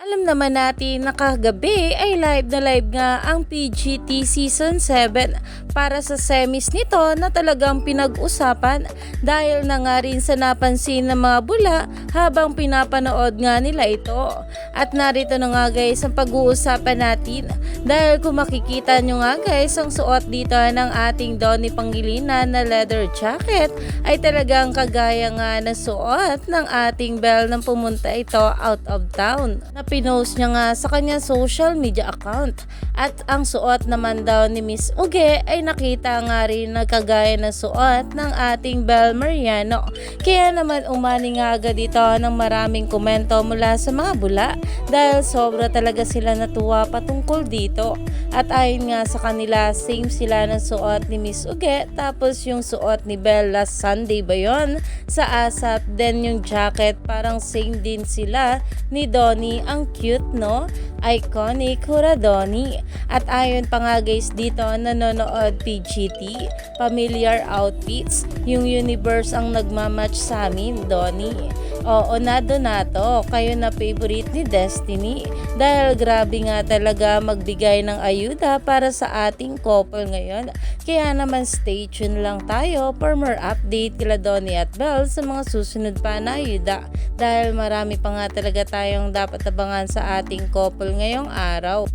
Alam naman natin na kagabi ay live na live nga ang PGT Season 7 para sa semis nito na talagang pinag-usapan. Dahil na nga rin sa napansin ng mga bula habang pinapanood nga nila ito. At narito na nga guys ang pag-uusapan natin. Dahil kung makikita nyo nga guys ang suot dito ng ating Donny Pangilinan na leather jacket ay talagang kagaya nga ng suot ng ating Belle nang pumunta ito out of town. na pinost niya nga sa kanyang social media account. At ang suot naman daw ni Miss Uge ay nakita nga rin na kagaya ng suot ng ating Belle Mariano. Kaya naman umani nga agad dito ng maraming komento mula sa mga bula dahil sobra talaga sila natuwa patungkol dito. At ayon nga sa kanila, same sila ng suot ni Miss Uge tapos yung suot ni Belle last Sunday ba yon sa ASAP then yung jacket parang same din sila ni Donnie ang cute no? Iconic Huradoni at ayon pa nga guys dito nanonood PGT familiar outfits yung universe ang nagmamatch sa amin Donnie Oo, nado na to. Kayo na favorite ni Destiny. Dahil grabe nga talaga magbigay ng ayuda para sa ating couple ngayon. Kaya naman stay tuned lang tayo for more update kila Donnie at Belle sa mga susunod pa na ayuda. Dahil marami pa nga talaga tayong dapat abangan sa ating couple ngayong araw.